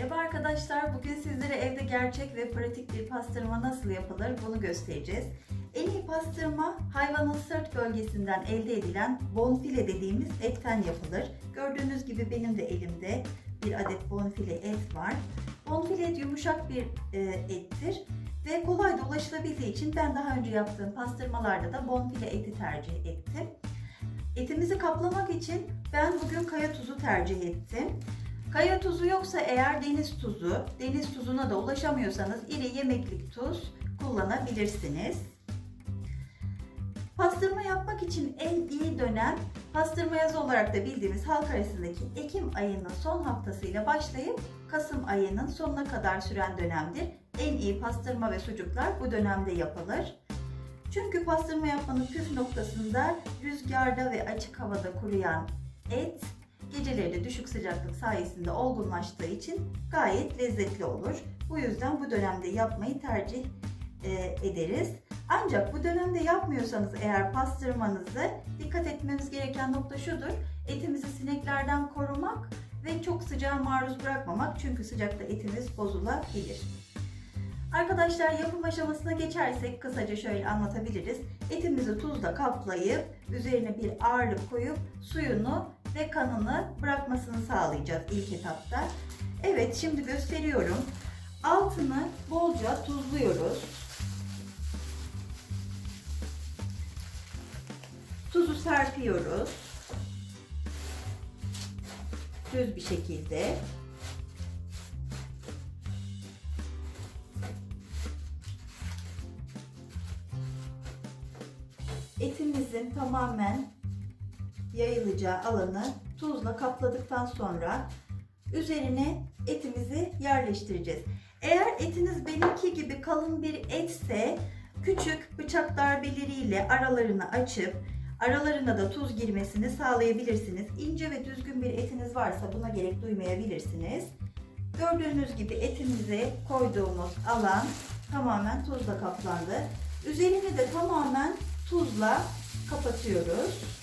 Merhaba arkadaşlar. Bugün sizlere evde gerçek ve pratik bir pastırma nasıl yapılır bunu göstereceğiz. En iyi pastırma hayvanın sırt bölgesinden elde edilen bonfile dediğimiz etten yapılır. Gördüğünüz gibi benim de elimde bir adet bonfile et var. Bonfile et yumuşak bir e, ettir ve kolay da ulaşılabildiği için ben daha önce yaptığım pastırmalarda da bonfile eti tercih ettim. Etimizi kaplamak için ben bugün kaya tuzu tercih ettim. Kaya tuzu yoksa eğer deniz tuzu, deniz tuzuna da ulaşamıyorsanız iri yemeklik tuz kullanabilirsiniz. Pastırma yapmak için en iyi dönem pastırma yazı olarak da bildiğimiz halk arasındaki Ekim ayının son haftasıyla başlayıp Kasım ayının sonuna kadar süren dönemdir. En iyi pastırma ve sucuklar bu dönemde yapılır. Çünkü pastırma yapmanın püf noktasında rüzgarda ve açık havada kuruyan et geceleri düşük sıcaklık sayesinde olgunlaştığı için gayet lezzetli olur. Bu yüzden bu dönemde yapmayı tercih e, ederiz. Ancak bu dönemde yapmıyorsanız eğer pastırmanızı dikkat etmemiz gereken nokta şudur. Etimizi sineklerden korumak ve çok sıcağa maruz bırakmamak çünkü sıcakta etimiz bozulabilir. Arkadaşlar yapım aşamasına geçersek kısaca şöyle anlatabiliriz. Etimizi tuzla kaplayıp üzerine bir ağırlık koyup suyunu ve kanını bırakmasını sağlayacağız ilk etapta. Evet şimdi gösteriyorum. Altını bolca tuzluyoruz. Tuzu serpiyoruz. Düz bir şekilde. Etimizin tamamen yayılacağı alanı tuzla kapladıktan sonra üzerine etimizi yerleştireceğiz. Eğer etiniz benimki gibi kalın bir etse küçük bıçak darbeleriyle aralarını açıp aralarına da tuz girmesini sağlayabilirsiniz. İnce ve düzgün bir etiniz varsa buna gerek duymayabilirsiniz. Gördüğünüz gibi etimize koyduğumuz alan tamamen tuzla kaplandı. Üzerini de tamamen tuzla kapatıyoruz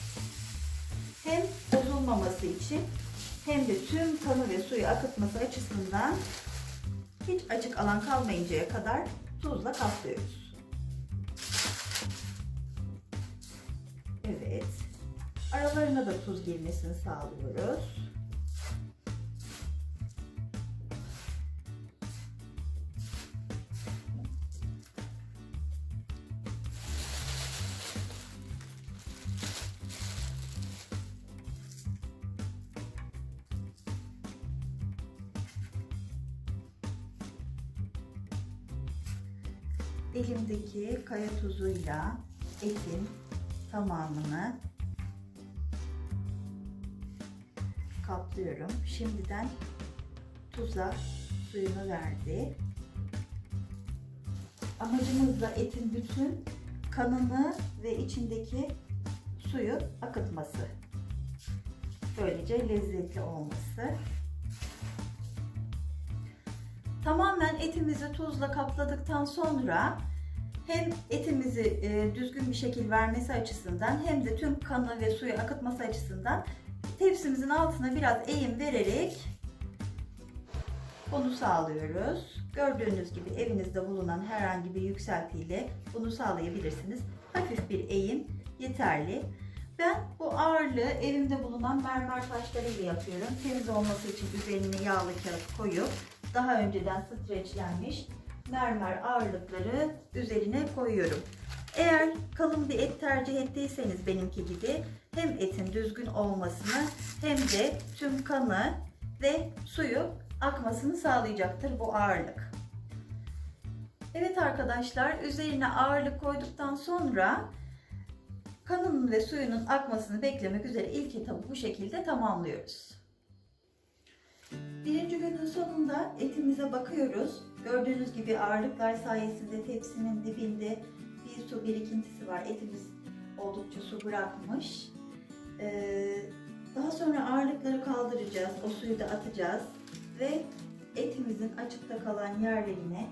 hem bozulmaması için hem de tüm kanı ve suyu akıtması açısından hiç açık alan kalmayıncaya kadar tuzla kaplıyoruz. Evet. Aralarına da tuz girmesini sağlıyoruz. Elimdeki kaya tuzuyla etin tamamını kaplıyorum. Şimdiden tuza suyunu verdi. Amacımız da etin bütün kanını ve içindeki suyu akıtması. Böylece lezzetli olması. Tamamen etimizi tuzla kapladıktan sonra hem etimizi e, düzgün bir şekil vermesi açısından hem de tüm kanı ve suyu akıtması açısından tepsimizin altına biraz eğim vererek bunu sağlıyoruz. Gördüğünüz gibi evinizde bulunan herhangi bir yükseltiyle bunu sağlayabilirsiniz. Hafif bir eğim yeterli. Ben bu ağırlığı evimde bulunan mermer taşlarıyla yapıyorum. Temiz olması için üzerine yağlı kağıt koyup daha önceden streçlenmiş mermer ağırlıkları üzerine koyuyorum. Eğer kalın bir et tercih ettiyseniz benimki gibi hem etin düzgün olmasını hem de tüm kanı ve suyu akmasını sağlayacaktır bu ağırlık. Evet arkadaşlar üzerine ağırlık koyduktan sonra kanının ve suyunun akmasını beklemek üzere ilk etabı bu şekilde tamamlıyoruz. Birinci günün sonunda etimize bakıyoruz. Gördüğünüz gibi ağırlıklar sayesinde tepsinin dibinde bir su birikintisi var. Etimiz oldukça su bırakmış. Ee, daha sonra ağırlıkları kaldıracağız. O suyu da atacağız. Ve etimizin açıkta kalan yerlerine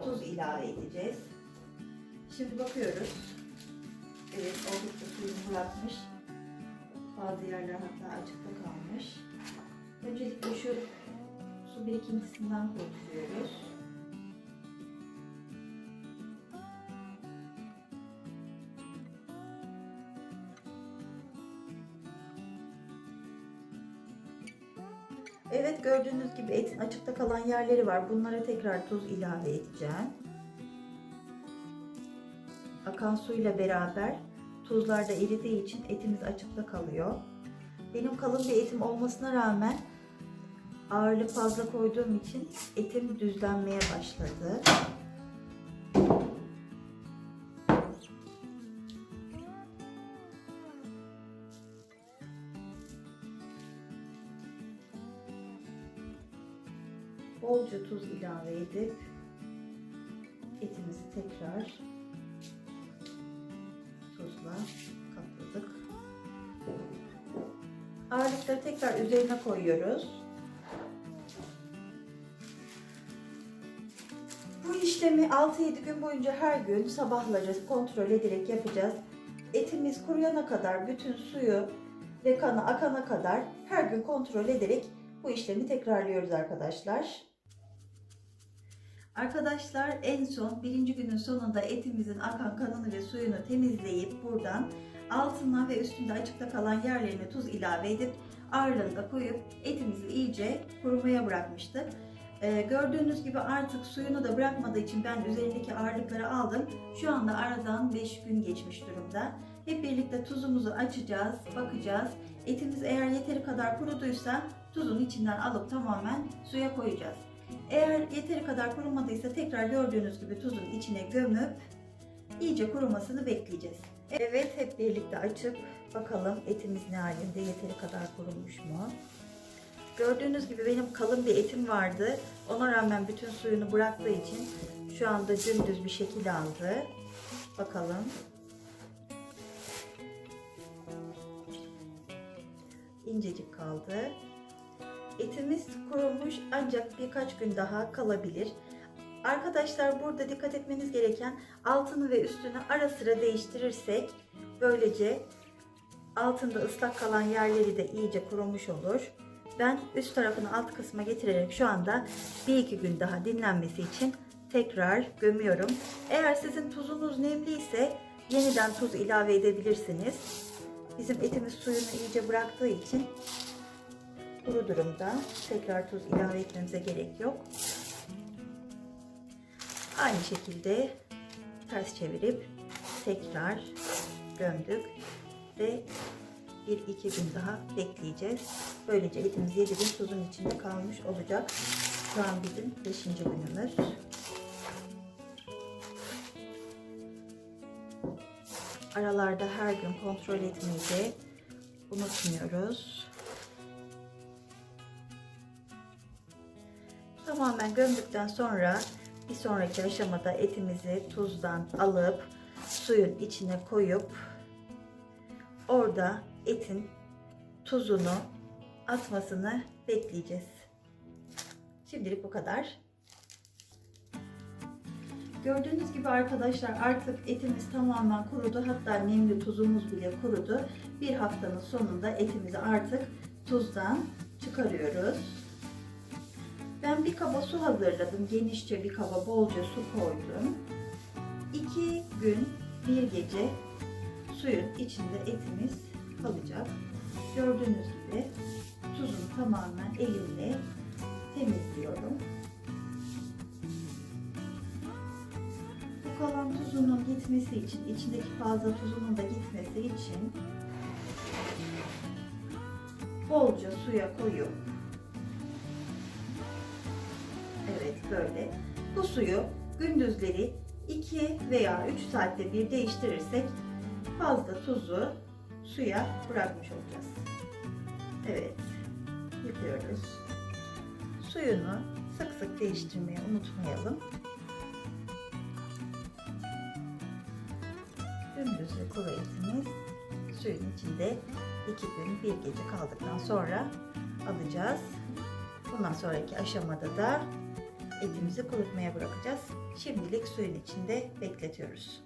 tuz ilave edeceğiz. Şimdi bakıyoruz. Evet oldukça suyunu bırakmış. Bazı yerler hatta açıkta kalmış. Öncelikle şu su birikintisinden kurtuluyoruz. Evet gördüğünüz gibi etin açıkta kalan yerleri var. Bunlara tekrar tuz ilave edeceğim. Akan suyla beraber tuzlar da eridiği için etimiz açıkta kalıyor. Benim kalın bir etim olmasına rağmen ağırlık fazla koyduğum için etim düzlenmeye başladı. Bolca tuz ilave edip etimizi tekrar tuzla kapladık. Ağırlıkları tekrar üzerine koyuyoruz. İşlemi 6-7 gün boyunca her gün sabahları kontrol ederek yapacağız. Etimiz kuruyana kadar bütün suyu ve kanı akana kadar her gün kontrol ederek bu işlemi tekrarlıyoruz arkadaşlar. Arkadaşlar en son birinci günün sonunda etimizin akan kanını ve suyunu temizleyip buradan altına ve üstünde açıkta kalan yerlerine tuz ilave edip ağırlığını da koyup etimizi iyice kurumaya bırakmıştık. Ee, gördüğünüz gibi artık suyunu da bırakmadığı için ben üzerindeki ağırlıkları aldım. Şu anda aradan 5 gün geçmiş durumda. Hep birlikte tuzumuzu açacağız, bakacağız. Etimiz eğer yeteri kadar kuruduysa tuzun içinden alıp tamamen suya koyacağız. Eğer yeteri kadar kurumadıysa tekrar gördüğünüz gibi tuzun içine gömüp iyice kurumasını bekleyeceğiz. Evet hep birlikte açıp bakalım etimiz ne halinde yeteri kadar kurumuş mu? Gördüğünüz gibi benim kalın bir etim vardı. Ona rağmen bütün suyunu bıraktığı için şu anda dümdüz bir şekil aldı. Bakalım. İncecik kaldı. Etimiz kurumuş ancak birkaç gün daha kalabilir. Arkadaşlar burada dikkat etmeniz gereken altını ve üstünü ara sıra değiştirirsek böylece altında ıslak kalan yerleri de iyice kurumuş olur. Ben üst tarafını alt kısma getirerek şu anda bir iki gün daha dinlenmesi için tekrar gömüyorum. Eğer sizin tuzunuz nemliyse yeniden tuz ilave edebilirsiniz. Bizim etimiz suyunu iyice bıraktığı için kuru durumda. Tekrar tuz ilave etmemize gerek yok. Aynı şekilde ters çevirip tekrar gömdük ve bir iki gün daha bekleyeceğiz. Böylece etimiz 7 gün tuzun içinde kalmış olacak. Şu an bizim 5. günümüz. Aralarda her gün kontrol etmeyi de unutmuyoruz. Tamamen gömdükten sonra bir sonraki aşamada etimizi tuzdan alıp suyun içine koyup orada etin tuzunu atmasını bekleyeceğiz. Şimdilik bu kadar. Gördüğünüz gibi arkadaşlar artık etimiz tamamen kurudu. Hatta nemli tuzumuz bile kurudu. Bir haftanın sonunda etimizi artık tuzdan çıkarıyoruz. Ben bir kaba su hazırladım. Genişçe bir kaba bolca su koydum. İki gün bir gece suyun içinde etimiz kalacak. Gördüğünüz gibi tuzunu tamamen elimle temizliyorum. Bu kalan tuzunun gitmesi için, içindeki fazla tuzunun da gitmesi için bolca suya koyup Evet böyle. Bu suyu gündüzleri 2 veya 3 saatte bir değiştirirsek fazla tuzu suya bırakmış olacağız. Evet. Yıkıyoruz. Suyunu sık sık değiştirmeyi unutmayalım. Dümdüz ve kuru etimiz suyun içinde 2 gün bir gece kaldıktan sonra alacağız. Bundan sonraki aşamada da etimizi kurutmaya bırakacağız. Şimdilik suyun içinde bekletiyoruz.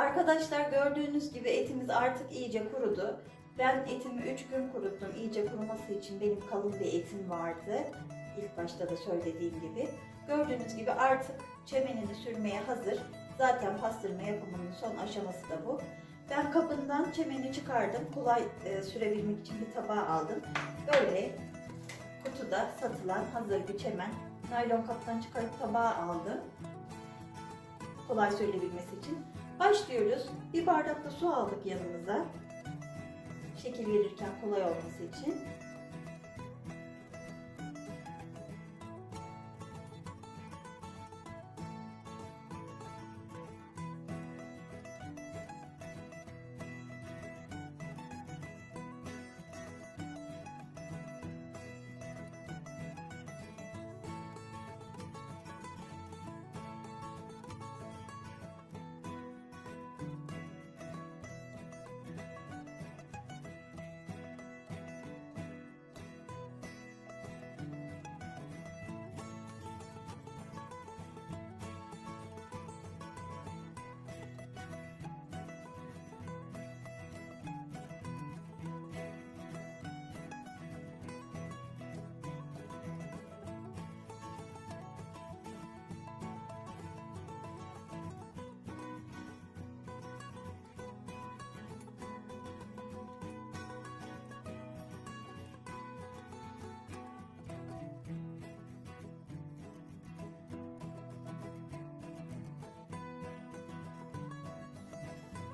Arkadaşlar gördüğünüz gibi etimiz artık iyice kurudu. Ben etimi 3 gün kuruttum. İyice kuruması için benim kalın bir etim vardı. İlk başta da söylediğim gibi. Gördüğünüz gibi artık çemenini sürmeye hazır. Zaten pastırma yapımının son aşaması da bu. Ben kabından çemeni çıkardım. Kolay e, sürebilmek için bir tabağa aldım. Böyle kutuda satılan hazır bir çemen. Naylon kaptan çıkarıp tabağa aldım. Kolay sürülebilmesi için. Başlıyoruz. Bir bardak da su aldık yanımıza. Şekil verirken kolay olması için.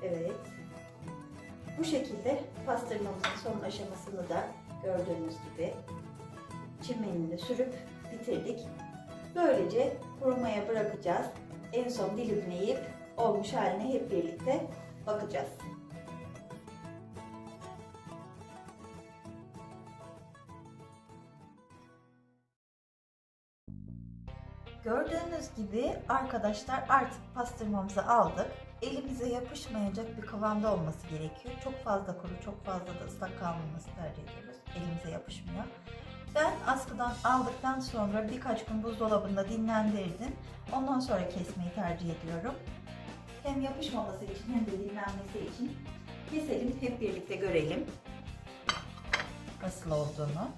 Evet. Bu şekilde pastırmamızın son aşamasını da gördüğünüz gibi çimenini sürüp bitirdik. Böylece kurumaya bırakacağız. En son dilimleyip olmuş haline hep birlikte bakacağız. Gördüğünüz gibi arkadaşlar artık pastırmamızı aldık. Elimize yapışmayacak bir kıvamda olması gerekiyor. Çok fazla kuru, çok fazla da ıslak kalmaması tercih ediyoruz. Elimize yapışmıyor. Ben askıdan aldıktan sonra birkaç gün buzdolabında dinlendirdim. Ondan sonra kesmeyi tercih ediyorum. Hem yapışmaması için hem de dinlenmesi için keselim hep birlikte görelim nasıl olduğunu.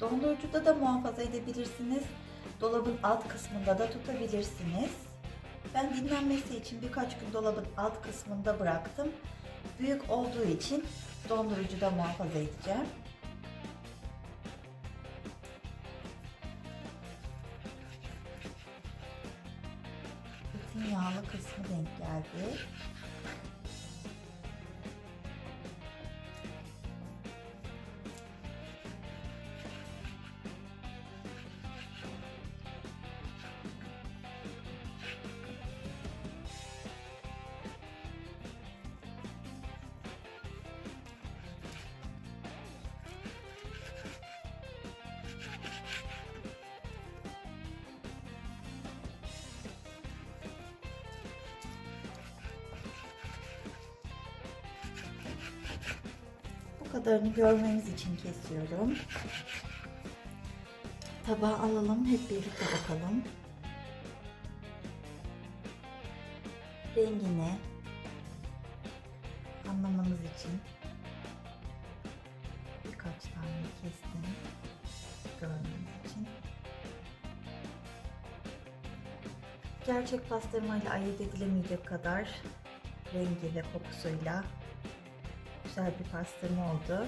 Dondurucuda da muhafaza edebilirsiniz. Dolabın alt kısmında da tutabilirsiniz. Ben dinlenmesi için birkaç gün dolabın alt kısmında bıraktım. Büyük olduğu için dondurucuda muhafaza edeceğim. Etin yağlı kısmı denk geldi. Kadarını görmemiz için kesiyorum. Tabağa alalım, hep birlikte bakalım. Rengini anlamanız için birkaç tane kestim görmeniz için. Gerçek pastırmayla ayırt edilemeyecek kadar rengi ve kokusuyla güzel bir pastırma oldu.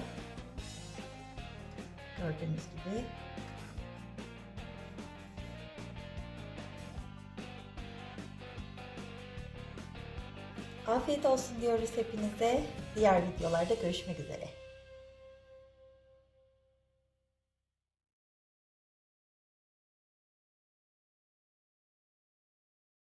Gördüğünüz gibi. Afiyet olsun diyoruz hepinize. Diğer videolarda görüşmek üzere.